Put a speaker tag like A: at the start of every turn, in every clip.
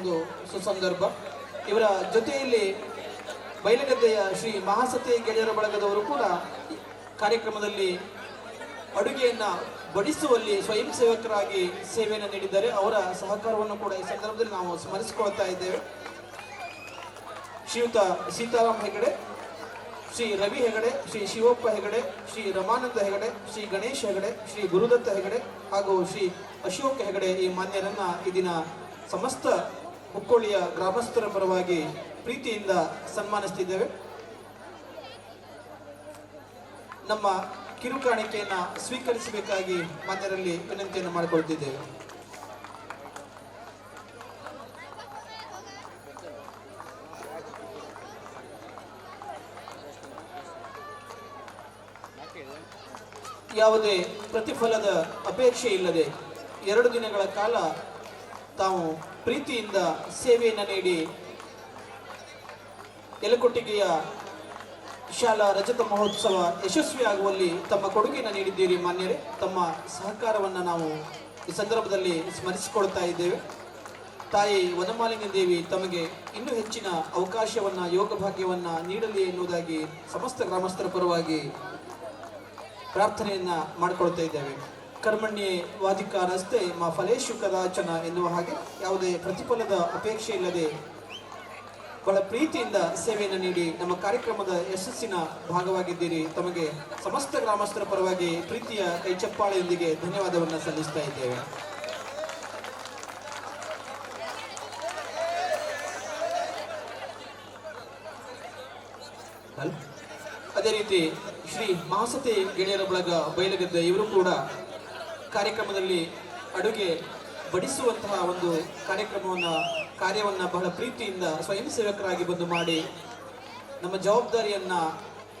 A: ಒಂದು ಸುಸಂದರ್ಭ. ಇವರ ಜೊತೆಯಲ್ಲಿ ಬೈಲಗದ್ದೆಯ ಶ್ರೀ ಮಹಾಸತಿ ಗೆಳೆಯರ ಬಳಗದವರು ಕೂಡ ಕಾರ್ಯಕ್ರಮದಲ್ಲಿ ಅಡುಗೆಯನ್ನು ಬಡಿಸುವಲ್ಲಿ ಸ್ವಯಂ ಸೇವಕರಾಗಿ ಸೇವೆಯನ್ನು ನೀಡಿದ್ದಾರೆ. ಅವರ ಸಹಕಾರವನ್ನು ಕೂಡ ಈ ಸಂದರ್ಭದಲ್ಲಿ ನಾವು ಸ್ಮರಿಸಿಕೊಳ್ತಾ ಇದ್ದೇವೆ. ಶ್ರೀಯುತ ಸೀತಾರಾಮ್ ಹೆಗಡೆ, ಶ್ರೀ ರವಿ ಹೆಗಡೆ, ಶ್ರೀ ಶಿವಪ್ಪ ಹೆಗಡೆ, ಶ್ರೀ ರಮಾನಂದ ಹೆಗಡೆ, ಶ್ರೀ ಗಣೇಶ್ ಹೆಗಡೆ, ಶ್ರೀ ಗುರುದತ್ತ ಹೆಗಡೆ ಹಾಗೂ ಶ್ರೀ ಅಶೋಕ್ ಹೆಗಡೆ ಈ ಮಾನ್ಯರನ್ನ ಈ ದಿನ ಸಮಸ್ತ ಹುಕ್ಕೋಳಿಯ ಗ್ರಾಮಸ್ಥರ ಪರವಾಗಿ ಪ್ರೀತಿಯಿಂದ ಸನ್ಮಾನಿಸ್ತಿದ್ದೇವೆ. ನಮ್ಮ ಕಿರುಕಾಣಿಕೆಯನ್ನು ಸ್ವೀಕರಿಸಬೇಕಾಗಿ ಮಾತರಲ್ಲಿ ವಿನಂತಿಯನ್ನು ಮಾಡಿಕೊಳ್ತಿದ್ದೇವೆ. ಯಾವುದೇ ಪ್ರತಿಫಲದ ಅಪೇಕ್ಷೆ ಇಲ್ಲದೆ ಎರಡು ದಿನಗಳ ಕಾಲ ತಾವು ಪ್ರೀತಿಯಿಂದ ಸೇವೆಯನ್ನು ನೀಡಿ ಯಲಕೊಟ್ಟಿಗೆಯ ಶಾಲಾ ರಜತ ಮಹೋತ್ಸವ ಯಶಸ್ವಿಯಾಗುವಲ್ಲಿ ತಮ್ಮ ಕೊಡುಗೆಯನ್ನು ನೀಡಿದ್ದೀರಿ ಮಾನ್ಯರೇ. ತಮ್ಮ ಸಹಕಾರವನ್ನು ನಾವು ಈ ಸಂದರ್ಭದಲ್ಲಿ ಸ್ಮರಿಸಿಕೊಳ್ತಾ ಇದ್ದೇವೆ. ತಾಯಿ ವನಮಾಲಿನಿ ದೇವಿ ತಮಗೆ ಇನ್ನೂ ಹೆಚ್ಚಿನ ಅವಕಾಶವನ್ನು, ಯೋಗ ಭಾಗ್ಯವನ್ನು ನೀಡಲಿ ಎನ್ನುವುದಾಗಿ ಸಮಸ್ತ ಗ್ರಾಮಸ್ಥರ ಪರವಾಗಿ ಪ್ರಾರ್ಥನೆಯನ್ನು ಮಾಡಿಕೊಳ್ತಾ ಇದ್ದೇವೆ. ಕರ್ಮಣ್ಯೆ ವಾದಿಕಾರಸ್ತೆ ಮಾ ಫಲೇಶು ಕದಾಚನ ಎನ್ನುವ ಹಾಗೆ ಯಾವುದೇ ಪ್ರತಿಫಲದ ಅಪೇಕ್ಷೆ ಇಲ್ಲದೆ ಬಹಳ ಪ್ರೀತಿಯಿಂದ ಸೇವೆಯನ್ನು ನೀಡಿ ನಮ್ಮ ಕಾರ್ಯಕ್ರಮದ ಯಶಸ್ಸಿನ ಭಾಗವಾಗಿದ್ದೀರಿ. ತಮಗೆ ಸಮಸ್ತ ಗ್ರಾಮಸ್ಥರ ಪರವಾಗಿ ಪ್ರೀತಿಯ ಕೈಚಪ್ಪಾಳೆಯೊಂದಿಗೆ ಧನ್ಯವಾದವನ್ನು ಸಲ್ಲಿಸ್ತಾ ಇದ್ದೇವೆ. ಅದೇ ರೀತಿ ಶ್ರೀ ಮಹಾಸತಿ ಗೆಳೆಯರ ಬಳಗ ಬಯಲಗದ್ದೆ ಇವರು ಕೂಡ ಕಾರ್ಯಕ್ರಮದಲ್ಲಿ ಅಡುಗೆ ಬಡಿಸುವಂತಹ ಒಂದು ಕಾರ್ಯಕ್ರಮವನ್ನು, ಕಾರ್ಯವನ್ನು ಬಹಳ ಪ್ರೀತಿಯಿಂದ ಸ್ವಯಂ ಸೇವಕರಾಗಿ ಬಂದು ಮಾಡಿ ನಮ್ಮ ಜವಾಬ್ದಾರಿಯನ್ನು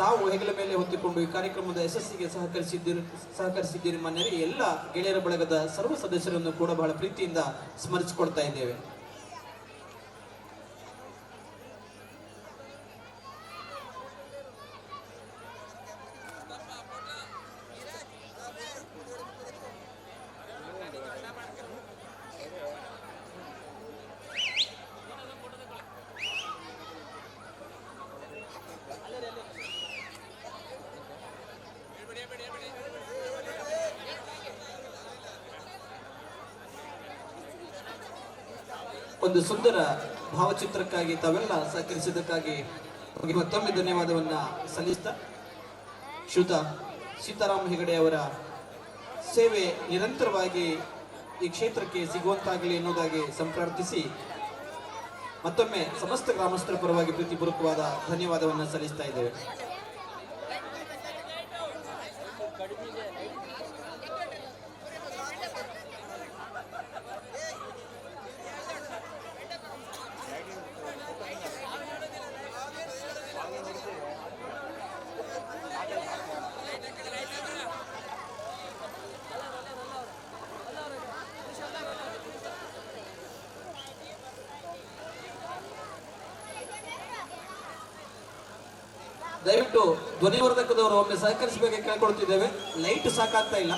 A: ತಾವು ಹೆಗಲ ಮೇಲೆ ಹೊತ್ತಿಕೊಂಡು ಈ ಕಾರ್ಯಕ್ರಮದ ಯಶಸ್ಸಿಗೆ ಸಹಕರಿಸಿದ್ದೀರಿ ಸಹಕರಿಸಿದ್ದೀರಿ ಮನೆಯಲ್ಲಿ ಎಲ್ಲ ಗೆಳೆಯರ ಬಳಗದ ಸರ್ವ ಸದಸ್ಯರನ್ನು ಕೂಡ ಬಹಳ ಪ್ರೀತಿಯಿಂದ ಸ್ಮರಿಸಿಕೊಳ್ತಾ ಇದ್ದೇವೆ. ಒಂದು ಸುಂದರ ಭಾವಚಿತ್ರಕ್ಕಾಗಿ ತಾವೆಲ್ಲ ಸಹಕರಿಸಿದ್ದಕ್ಕಾಗಿ ಮತ್ತೊಮ್ಮೆ ಧನ್ಯವಾದವನ್ನ ಸಲ್ಲಿಸ್ತಾ, ಶ್ರೀತ ಸೀತಾರಾಮ ಹೆಗಡೆ ಅವರ ಸೇವೆ ನಿರಂತರವಾಗಿ ಈ ಕ್ಷೇತ್ರಕ್ಕೆ ಸಿಗುವಂತಾಗಲಿ ಎನ್ನುವುದಾಗಿ ಸಂಪ್ರಾರ್ಥಿಸಿ ಮತ್ತೊಮ್ಮೆ ಸಮಸ್ತ ಗ್ರಾಮಸ್ಥರ ಪರವಾಗಿ ಪ್ರೀತಿಪೂರ್ವಕವಾದ ಧನ್ಯವಾದವನ್ನು ಸಲ್ಲಿಸ್ತಾ ಇದ್ದೇವೆ. ದಯವಿಟ್ಟು ಧ್ವನಿವರ್ಧಕದವರು ಒಮ್ಮೆ ಸಹಕರಿಸಬೇಕು ಕೇಳ್ಕೊಳ್ತಿದ್ದೇವೆ. ಲೈಟ್ ಸಾಕಾಗ್ತಾ ಇಲ್ಲ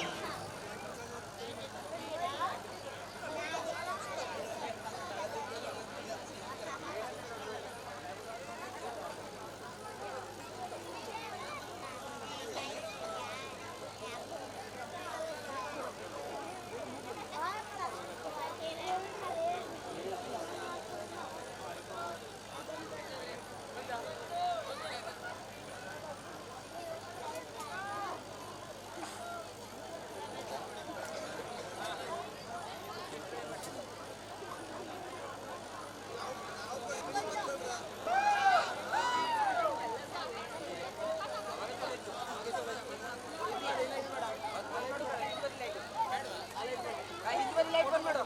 B: ಲೈಟ್ ಬಂದ್ ಮಾಡು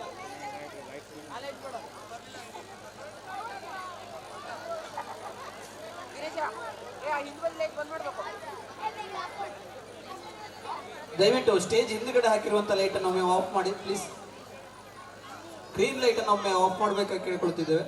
B: ಆ ಲೈಟ್ ಮಾಡು ಗಿರೀಶ ಏ ಆ ಹಿಂದ್ಬದಿ ಲೈಟ್ ಬಂದ್ ಮಾಡ್ಬೇಕು
A: ದಯವಿಟ್ಟು ಸ್ಟೇಜ್ ಹಿಂದ್ಗಡೆ ಲೈಟ್ ಅನ್ನು ಒಮ್ಮೆ ಆಫ್ ಮಾಡಿ ಪ್ಲೀಸ್ ಗ್ರೀನ್ ಲೈಟ್ ಅನ್ನು ಒಮ್ಮೆ ಆಫ್ ಮಾಡಬೇಕಾಗಿ ಕೇಳ್ಕೊಳ್ತಿದ್ದೇವೆ.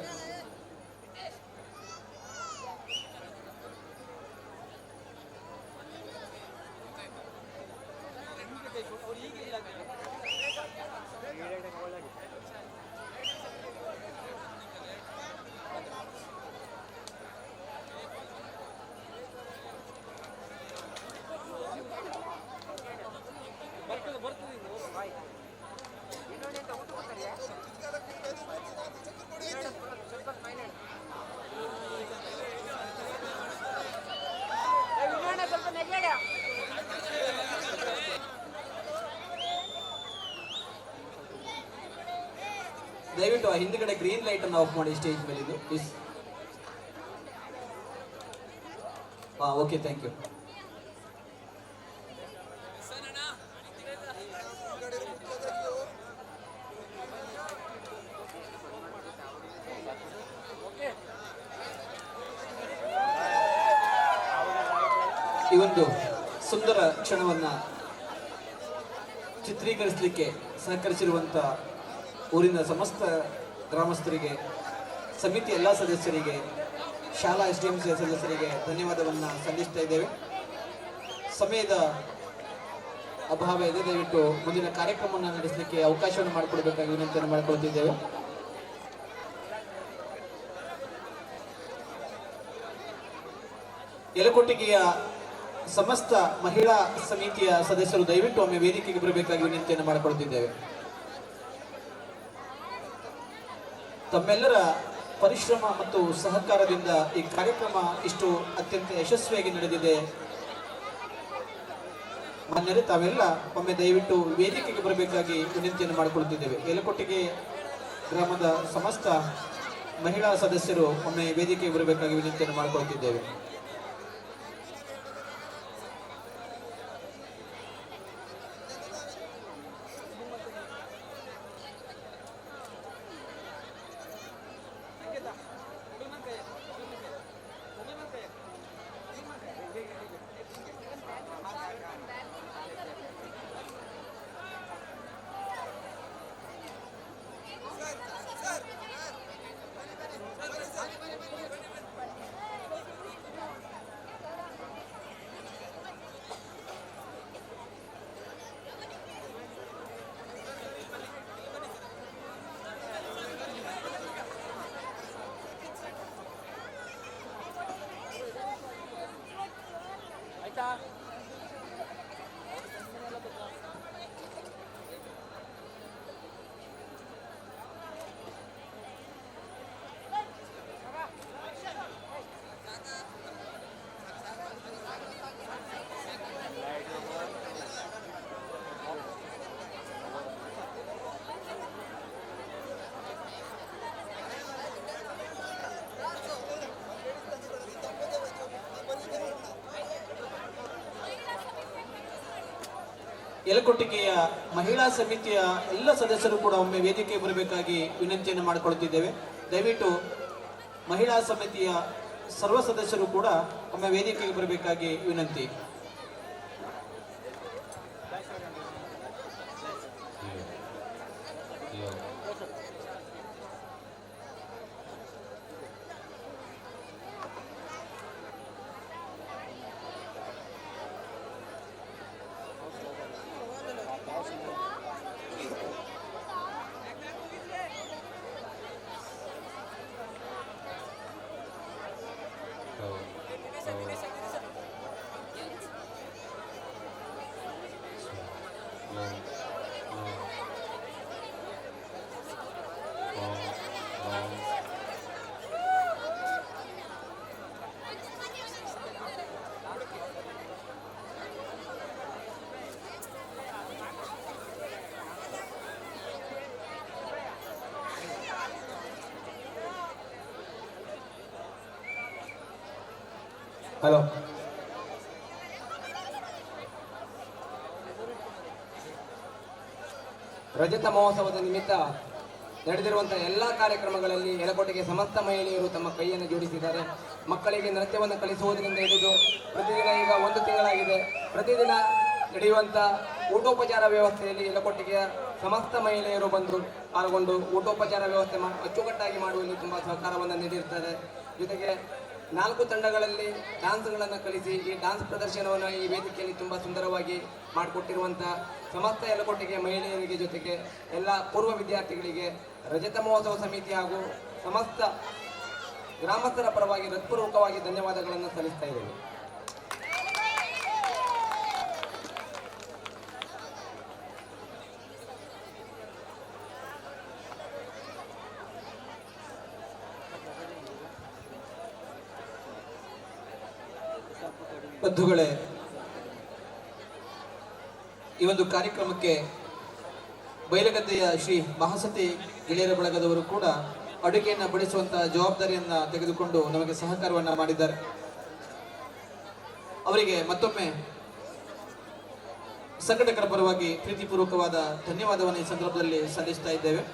A: ದಯವಿಟ್ಟು ಆ ಹಿಂದ್ಗಡೆ ಗ್ರೀನ್ ಲೈಟ್ ಅನ್ನು ಆಫ್ ಮಾಡಿ ಸ್ಟೇಜ್ ಮೇಲೆ ಇದು ಪ್ಲೀಸ್ ಹಾ ಓಕೆ ಥ್ಯಾಂಕ್ ಯು ಈ ಒಂದು ಸುಂದರ ಕ್ಷಣವನ್ನ ಚಿತ್ರೀಕರಿಸಲಿಕ್ಕೆ ಸಹಕರಿಸಿರುವಂತ ಊರಿನ ಸಮಸ್ತ ಗ್ರಾಮಸ್ಥರಿಗೆ, ಸಮಿತಿ ಎಲ್ಲ ಸದಸ್ಯರಿಗೆ, ಶಾಲಾ ಎಸ್ ಡಿ ಎಂ ಸಿ ಸದಸ್ಯರಿಗೆ ಧನ್ಯವಾದವನ್ನು ಸಲ್ಲಿಸ್ತಾ ಇದ್ದೇವೆ. ಸಮಯದ ಅಭಾವ ಇದೆ, ದಯವಿಟ್ಟು ಮುಂದಿನ ಕಾರ್ಯಕ್ರಮವನ್ನು ನಡೆಸಲಿಕ್ಕೆ ಅವಕಾಶವನ್ನು ಮಾಡಿಕೊಡಬೇಕಾಗಿ ವಿನಂತಿಯನ್ನು ಮಾಡಿಕೊಳ್ತಿದ್ದೇವೆ. ಯಲಕೊಟ್ಟಿಗೆಯ ಸಮಸ್ತ ಮಹಿಳಾ ಸಮಿತಿಯ ಸದಸ್ಯರು ದಯವಿಟ್ಟು ಒಮ್ಮೆ ವೇದಿಕೆಗೆ ಬರಬೇಕಾಗಿ ವಿನಂತಿಯನ್ನು ಮಾಡಿಕೊಳ್ತಿದ್ದೇವೆ. ತಮ್ಮೆಲ್ಲರ ಪರಿಶ್ರಮ ಮತ್ತು ಸಹಕಾರದಿಂದ ಈ ಕಾರ್ಯಕ್ರಮ ಇಷ್ಟು ಅತ್ಯಂತ ಯಶಸ್ವಿಯಾಗಿ ನಡೆದಿದೆ. ಮಾನ್ಯರೇ ತಾವೆಲ್ಲ ಒಮ್ಮೆ ದಯವಿಟ್ಟು ವೇದಿಕೆಗೆ ಬರಬೇಕಾಗಿ ವಿನಂತಿಯನ್ನು ಮಾಡಿಕೊಳ್ತಿದ್ದೇವೆ ಯಲಕೊಟ್ಟಿಗೆ ಗ್ರಾಮದ ಸಮಸ್ತ ಮಹಿಳಾ ಸದಸ್ಯರು ಒಮ್ಮೆ ವೇದಿಕೆಗೆ ಬರಬೇಕಾಗಿ ವಿನಂತಿಯನ್ನು ಮಾಡಿಕೊಳ್ತಿದ್ದೇವೆ ಯಲಕೊಟ್ಟಿಗೆಯ ಮಹಿಳಾ ಸಮಿತಿಯ ಎಲ್ಲ ಸದಸ್ಯರು ಕೂಡ ಒಮ್ಮೆ ವೇದಿಕೆಗೆ ಬರಬೇಕಾಗಿ ವಿನಂತಿಯನ್ನು ಮಾಡಿಕೊಳ್ತಿದ್ದೇವೆ ದಯವಿಟ್ಟು ಮಹಿಳಾ ಸಮಿತಿಯ ಸರ್ವ ಸದಸ್ಯರು ಕೂಡ ಒಮ್ಮೆ ವೇದಿಕೆಗೆ ಬರಬೇಕಾಗಿ ವಿನಂತಿ. go. ಹಲೋ.
C: ರಜತ ಮಹೋತ್ಸವದ ನಿಮಿತ್ತ ನಡೆದಿರುವಂತಹ ಎಲ್ಲಾ ಕಾರ್ಯಕ್ರಮಗಳಲ್ಲಿ ಯಲಕೋಟೆಗೆ ಸಮಸ್ತ ಮಹಿಳೆಯರು ತಮ್ಮ ಕೈಯನ್ನು ಜೋಡಿಸಿದ್ದಾರೆ. ಮಕ್ಕಳಿಗೆ ನೃತ್ಯವನ್ನು ಕಲಿಸುವುದರಿಂದ ಹಿಡಿದು ಪ್ರತಿದಿನ ಈಗ ಒಂದು ತಿಂಗಳಾಗಿದೆ. ಪ್ರತಿದಿನ ನಡೆಯುವಂತ ಊಟೋಪಚಾರ ವ್ಯವಸ್ಥೆಯಲ್ಲಿ ಯಲಕೋಟೆಗೆ ಸಮಸ್ತ ಮಹಿಳೆಯರು ಬಂದು ಪಾಲ್ಗೊಂಡು ಊಟೋಪಚಾರ ವ್ಯವಸ್ಥೆ ಅಚ್ಚುಕಟ್ಟಾಗಿ ಮಾಡುವಲ್ಲಿ ತುಂಬಾ ಸಹಕಾರವನ್ನು ನೀಡಿರ್ತಾರೆ. ಜೊತೆಗೆ ನಾಲ್ಕು ತಂಡಗಳಲ್ಲಿ ಡ್ಯಾನ್ಸ್ಗಳನ್ನು ಕಲಿಸಿ ಈ ಡ್ಯಾನ್ಸ್ ಪ್ರದರ್ಶನವನ್ನು ಈ ವೇದಿಕೆಯಲ್ಲಿ ತುಂಬ ಸುಂದರವಾಗಿ ಮಾಡಿಕೊಟ್ಟಿರುವಂಥ ಸಮಸ್ತ ಯಲಕೋಟೆಗೆ ಮಹಿಳೆಯರಿಗೆ ಜೊತೆಗೆ ಎಲ್ಲ ಪೂರ್ವ ವಿದ್ಯಾರ್ಥಿಗಳಿಗೆ ರಜತ ಮಹೋತ್ಸವ ಸಮಿತಿ ಹಾಗೂ ಸಮಸ್ತ ಗ್ರಾಮಸ್ಥರ ಪರವಾಗಿ ಹೃತ್ಪೂರ್ವಕವಾಗಿ ಧನ್ಯವಾದಗಳನ್ನು ಸಲ್ಲಿಸ್ತಾ ಇದ್ದೇವೆ
A: ಬಂಧುಗಳೇ, ಈ ಒಂದು ಕಾರ್ಯಕ್ರಮಕ್ಕೆ ಬೈಲಗದ್ದೆಯ ಶ್ರೀ ಮಹಾಸತಿ ಗೆಳೆಯರ ಬಳಗದವರು ಕೂಡ ಅಡುಗೆಯನ್ನು ಬಡಿಸುವಂತಹ ಜವಾಬ್ದಾರಿಯನ್ನ ತೆಗೆದುಕೊಂಡು ನಮಗೆ ಸಹಕಾರವನ್ನ ಮಾಡಿದ್ದಾರೆ. ಅವರಿಗೆ ಮತ್ತೊಮ್ಮೆ ಸಂಘಟಕರ ಪರವಾಗಿ ಪ್ರೀತಿಪೂರ್ವಕವಾದ ಧನ್ಯವಾದವನ್ನು ಈ ಸಂದರ್ಭದಲ್ಲಿ ಸಲ್ಲಿಸ್ತಾ ಇದ್ದೇವೆ.